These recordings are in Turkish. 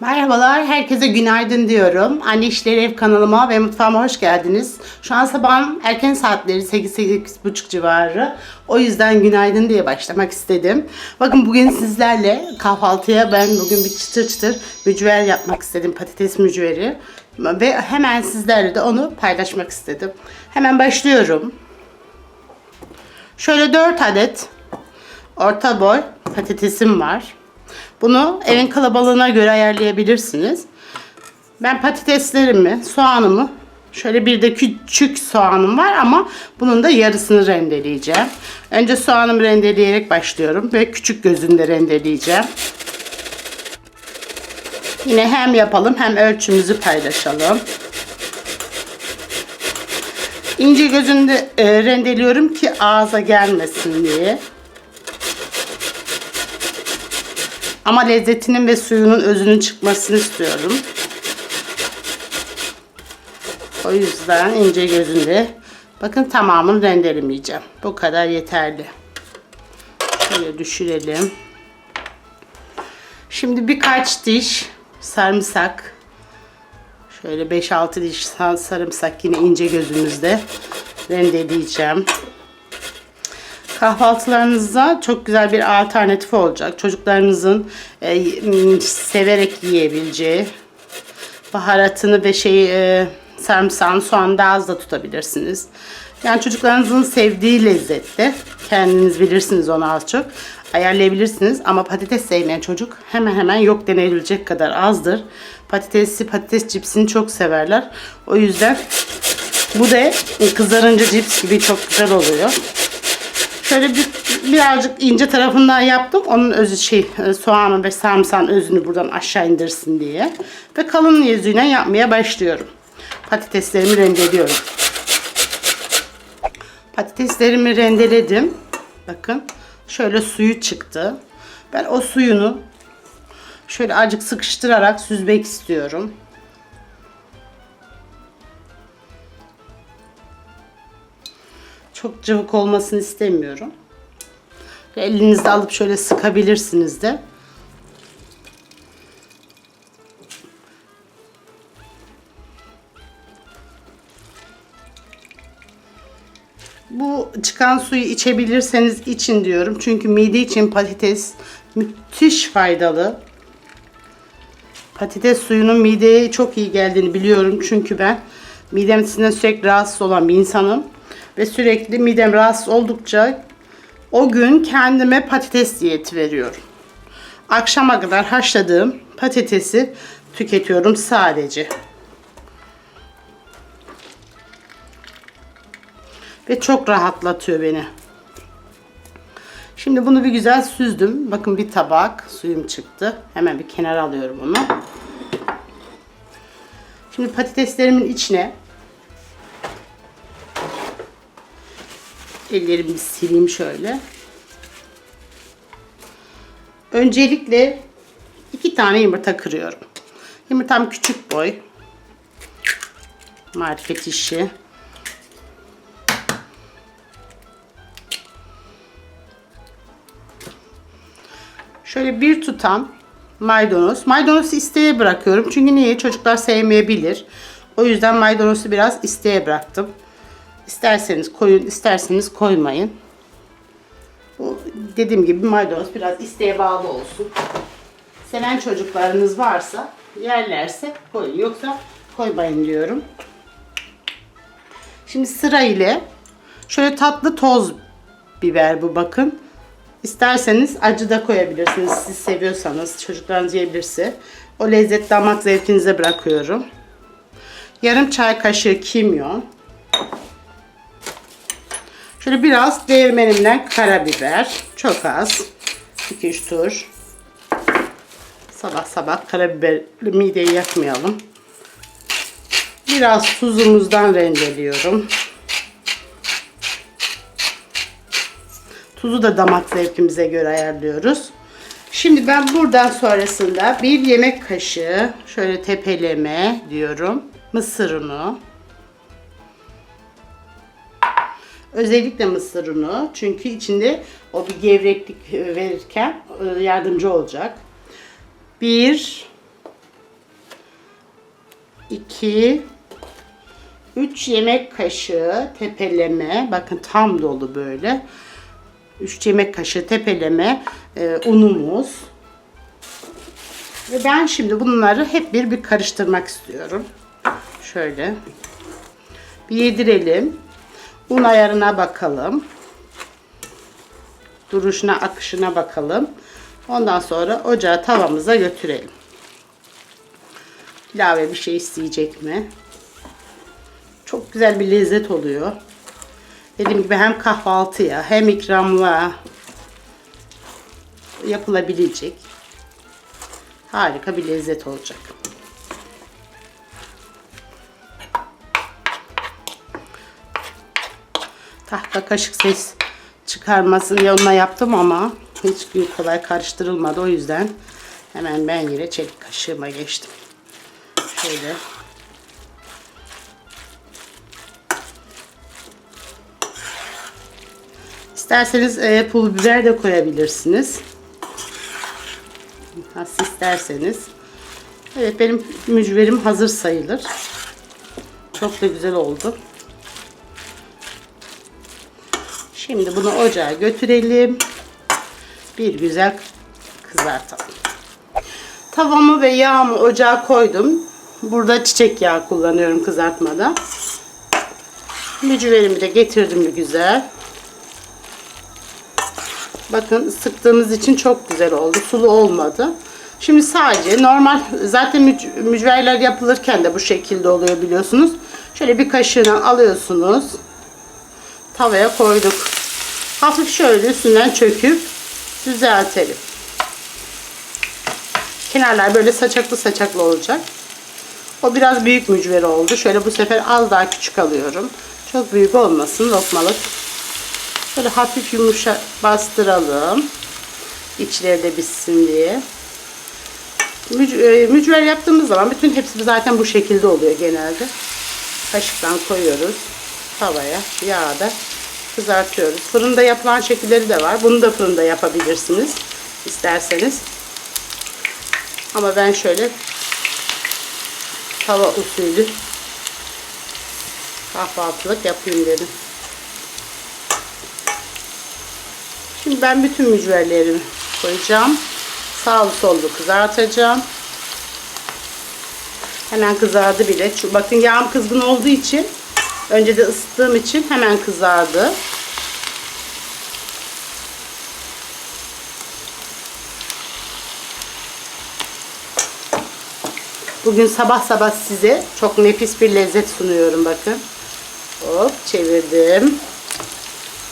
Merhabalar, herkese günaydın diyorum. Anne İşleri Ev kanalıma ve mutfağıma hoş geldiniz. Şu an sabahın erken saatleri 8-8.30 civarı. O yüzden günaydın diye başlamak istedim. Bakın bugün sizlerle kahvaltıya ben bugün bir çıtır çıtır mücver yapmak istedim. Patates mücveri. Ve hemen sizlerle de onu paylaşmak istedim. Hemen başlıyorum. Şöyle 4 adet orta boy patatesim var. Bunu evin kalabalığına göre ayarlayabilirsiniz. Ben patateslerimi, soğanımı, şöyle bir de küçük soğanım var ama bunun da yarısını rendeleyeceğim. Önce soğanımı rendeleyerek başlıyorum ve küçük gözünde rendeleyeceğim. Yine hem yapalım hem ölçümüzü paylaşalım. İnce gözünde e, rendeliyorum ki ağza gelmesin diye. Ama lezzetinin ve suyunun özünün çıkmasını istiyorum. O yüzden ince gözünde. Bakın tamamını rendelemeyeceğim. Bu kadar yeterli. Şöyle düşürelim. Şimdi birkaç diş sarımsak. Şöyle 5-6 diş sarımsak yine ince gözümüzde rendeleyeceğim. Kahvaltılarınızda çok güzel bir alternatif olacak. Çocuklarınızın e, severek yiyebileceği baharatını ve şeyi e, sarımsağını soğanı daha az da tutabilirsiniz. Yani çocuklarınızın sevdiği lezzette kendiniz bilirsiniz onu az çok ayarlayabilirsiniz ama patates sevmeyen çocuk hemen hemen yok denebilecek kadar azdır. Patatesi, patates cipsini çok severler. O yüzden bu da kızarınca cips gibi çok güzel oluyor. Şöyle bir, birazcık ince tarafından yaptım. Onun özü şey soğanın ve sarımsağın özünü buradan aşağı indirsin diye. Ve kalın yüzüyle yapmaya başlıyorum. Patateslerimi rendeliyorum. Patateslerimi rendeledim. Bakın şöyle suyu çıktı. Ben o suyunu şöyle azıcık sıkıştırarak süzmek istiyorum. Çok cıvık olmasını istemiyorum. Elinizde alıp şöyle sıkabilirsiniz de. Bu çıkan suyu içebilirseniz için diyorum. Çünkü mide için patates müthiş faydalı. Patates suyunun mideye çok iyi geldiğini biliyorum. Çünkü ben midemsinden sürekli rahatsız olan bir insanım. Ve sürekli midem rahatsız oldukça o gün kendime patates diyeti veriyorum. Akşama kadar haşladığım patatesi tüketiyorum sadece. Ve çok rahatlatıyor beni. Şimdi bunu bir güzel süzdüm. Bakın bir tabak suyum çıktı. Hemen bir kenara alıyorum onu. Şimdi patateslerimin içine ellerimi sileyim şöyle. Öncelikle iki tane yumurta kırıyorum. Yumurtam küçük boy. Marifet işi. Şöyle bir tutam maydanoz. Maydanozu isteğe bırakıyorum. Çünkü niye? Çocuklar sevmeyebilir. O yüzden maydanozu biraz isteğe bıraktım. İsterseniz koyun, isterseniz koymayın. Bu dediğim gibi maydanoz biraz isteğe bağlı olsun. Seven çocuklarınız varsa yerlerse koyun. Yoksa koymayın diyorum. Şimdi sıra ile şöyle tatlı toz biber bu bakın. İsterseniz acı da koyabilirsiniz. Siz seviyorsanız çocuklarınız yiyebilirse. O lezzet damak zevkinize bırakıyorum. Yarım çay kaşığı kimyon. Şöyle biraz değirmenimden karabiber. Çok az. 2-3 tur. Sabah sabah karabiber mideyi yakmayalım. Biraz tuzumuzdan rendeliyorum. Tuzu da damak zevkimize göre ayarlıyoruz. Şimdi ben buradan sonrasında bir yemek kaşığı şöyle tepeleme diyorum. Mısır unu. Özellikle mısır unu. Çünkü içinde o bir gevreklik verirken e, yardımcı olacak. Bir 2 3 yemek kaşığı tepeleme. Bakın tam dolu böyle. 3 yemek kaşığı tepeleme e, unumuz. Ve ben şimdi bunları hep bir bir karıştırmak istiyorum. Şöyle. Bir yedirelim. Un ayarına bakalım. Duruşuna, akışına bakalım. Ondan sonra ocağa tavamıza götürelim. İlave bir şey isteyecek mi? Çok güzel bir lezzet oluyor. Dediğim gibi hem kahvaltıya hem ikramlığa yapılabilecek harika bir lezzet olacak. Tahta kaşık ses çıkarmasın diye yaptım ama hiç kolay karıştırılmadı. O yüzden hemen ben yine çelik kaşığıma geçtim. Şöyle İsterseniz e, pul biber de koyabilirsiniz. Nasıl isterseniz. Evet benim mücverim hazır sayılır. Çok da güzel oldu. Şimdi bunu ocağa götürelim. Bir güzel kızartalım. Tavamı ve yağımı ocağa koydum. Burada çiçek yağı kullanıyorum kızartmada. Mücverimi de getirdim bir güzel. Bakın sıktığımız için çok güzel oldu. Sulu olmadı. Şimdi sadece normal zaten müc- mücverler yapılırken de bu şekilde oluyor biliyorsunuz. Şöyle bir kaşığına alıyorsunuz. Tavaya koyduk. Hafif şöyle üstünden çöküp düzeltelim. Kenarlar böyle saçaklı saçaklı olacak. O biraz büyük mücveri oldu. Şöyle bu sefer az daha küçük alıyorum. Çok büyük olmasın lokmalık. Böyle hafif yumuşa bastıralım. İçleri de bitsin diye. E, mücver yaptığımız zaman bütün hepsi zaten bu şekilde oluyor genelde. Kaşıktan koyuyoruz tavaya. Yağda kızartıyoruz. Fırında yapılan şekilleri de var. Bunu da fırında yapabilirsiniz isterseniz. Ama ben şöyle tava usulü kahvaltılık yapayım dedim. Şimdi ben bütün mücverlerimi koyacağım. Sağlı sollu kızartacağım. Hemen kızardı bile. Bakın yağım kızgın olduğu için önce de ısıttığım için hemen kızardı. Bugün sabah sabah size çok nefis bir lezzet sunuyorum bakın. Hop çevirdim.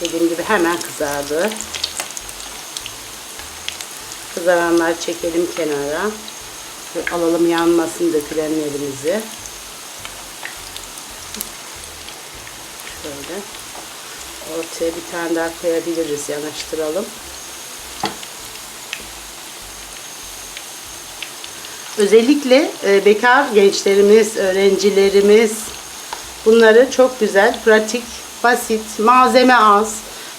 Dediğim gibi hemen kızardı. Kızaranlar çekelim kenara. Alalım yanmasın dökülenlerimizi. Şöyle. Ortaya bir tane daha koyabiliriz. Yanaştıralım. Özellikle e, bekar gençlerimiz, öğrencilerimiz bunları çok güzel, pratik, basit, malzeme az.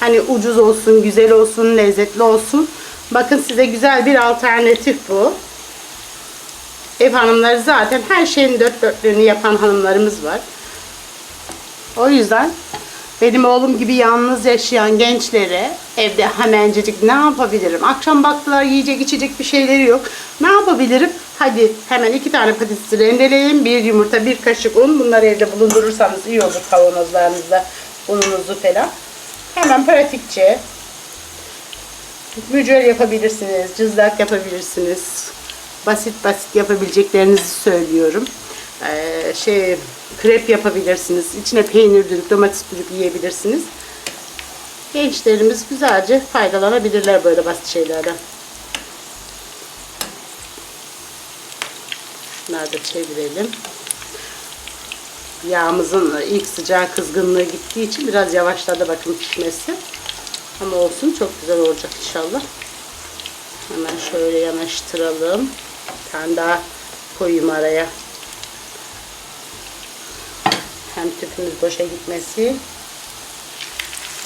Hani ucuz olsun, güzel olsun, lezzetli olsun. Bakın size güzel bir alternatif bu. Ev hanımları zaten her şeyin dört dörtlüğünü yapan hanımlarımız var. O yüzden benim oğlum gibi yalnız yaşayan gençlere evde hemencecik ne yapabilirim? Akşam baktılar yiyecek içecek bir şeyleri yok. Ne yapabilirim? Hadi hemen iki tane patatesi rendeleyelim. Bir yumurta, bir kaşık un. Bunları evde bulundurursanız iyi olur kavanozlarınızda ununuzu falan. Hemen pratikçe mücver yapabilirsiniz, cızlak yapabilirsiniz. Basit basit yapabileceklerinizi söylüyorum. Ee, şey krep yapabilirsiniz. İçine peynir dürüp, domates dürüp yiyebilirsiniz. Gençlerimiz güzelce faydalanabilirler böyle basit şeylerden. Şunları da çevirelim. Yağımızın ilk sıcağı kızgınlığı gittiği için biraz yavaşladı bakın pişmesi. Ama olsun çok güzel olacak inşallah. Hemen şöyle yanaştıralım. Bir tane daha koyayım araya. Hem tüpümüz boşa gitmesi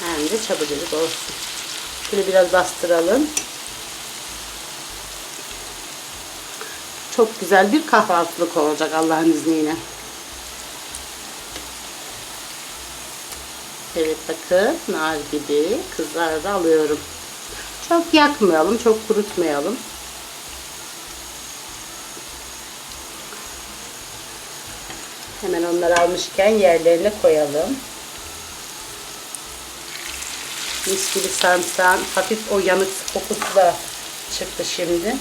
hem de çabucacık olsun. Şöyle biraz bastıralım. Çok güzel bir kahvaltılık olacak Allah'ın izniyle. Evet bakın nar gibi kızardı alıyorum. Çok yakmayalım, çok kurutmayalım. Hemen onları almışken yerlerine koyalım. Mis gibi sarımsağın hafif o yanık kokusu da çıktı şimdi.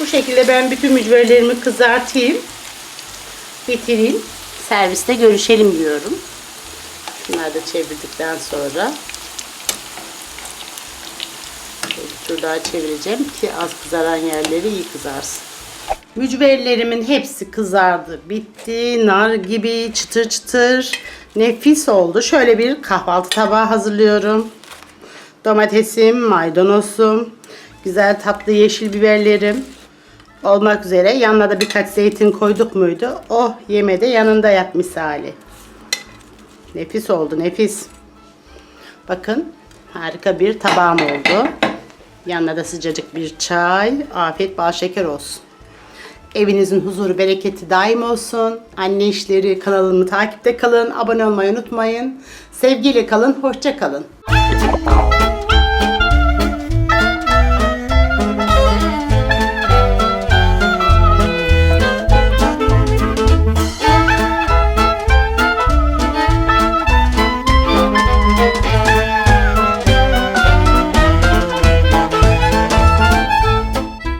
Bu şekilde ben bütün mücverlerimi kızartayım. Bitireyim. Serviste görüşelim diyorum. Şunları da çevirdikten sonra bir tur daha çevireceğim ki az kızaran yerleri iyi kızarsın. Mücverlerimin hepsi kızardı, bitti. Nar gibi çıtır çıtır. Nefis oldu. Şöyle bir kahvaltı tabağı hazırlıyorum. Domatesim, maydanozum, güzel tatlı yeşil biberlerim olmak üzere. Yanına da birkaç zeytin koyduk muydu? Oh yemede yanında yat misali. Nefis oldu nefis. Bakın harika bir tabağım oldu. Yanına da sıcacık bir çay. Afiyet bal şeker olsun. Evinizin huzuru, bereketi daim olsun. Anne işleri kanalımı takipte kalın. Abone olmayı unutmayın. Sevgiyle kalın, hoşça kalın.